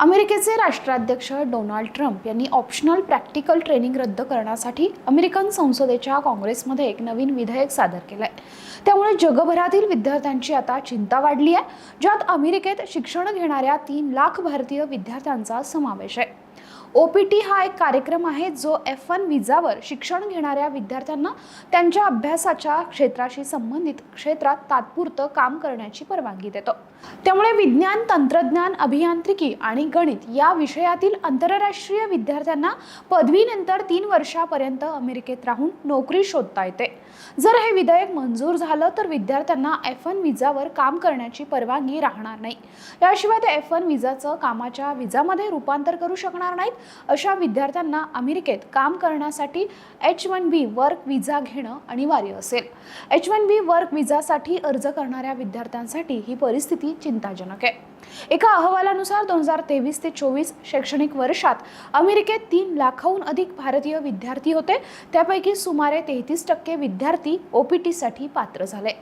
अमेरिकेचे राष्ट्राध्यक्ष Donald Trump यांनी ऑप्शनल प्रॅक्टिकल ट्रेनिंग रद्द करण्यासाठी अमेरिकन संसदेच्या काँग्रेसमध्ये एक नवीन विधेयक सादर केलं आहे त्यामुळे जगभरातील विद्यार्थ्यांची आता चिंता वाढली आहे ज्यात अमेरिकेत शिक्षण घेणाऱ्या तीन लाख भारतीय विद्यार्थ्यांचा समावेश आहे. ओ पी टी हा एक कार्यक्रम आहे जो एफ वन विजावर शिक्षण घेणाऱ्या विद्यार्थ्यांना त्यांच्या अभ्यासाच्या क्षेत्राशी संबंधित क्षेत्रात तात्पुरतं काम करण्याची परवानगी देतो. त्यामुळे विज्ञान तंत्रज्ञान अभियांत्रिकी आणि गणित या विषयातील आंतरराष्ट्रीय विद्यार्थ्यांना पदवीनंतर तीन वर्षापर्यंत अमेरिकेत राहून नोकरी शोधता येते. जर हे विधेयक मंजूर झालं तर विद्यार्थ्यांना एफ वन विजावर काम करण्याची परवानगी राहणार नाही. याशिवाय ते एफ वन विजाचं कामाच्या विजामध्ये रूपांतर करू शकणार नाहीत. अशा विद्यार्थ्यांना अमेरिकेत काम करण्यासाठी H one B work visa घेणं अनिवार्य असेल. एच वन बी वर्क विजासाठी अर्ज करणाऱ्या विद्यार्थ्यांसाठी ही परिस्थिती चिंताजनक आहे. एका अहवालानुसार दोन हजार तेवीस ते चोवीस शैक्षणिक वर्षात अमेरिकेत तीन लाखाहून अधिक भारतीय विद्यार्थी होते. त्यापैकी सुमारे तेहतीस टक्के विद्यार्थी ओपीटीसाठी पात्र झाले.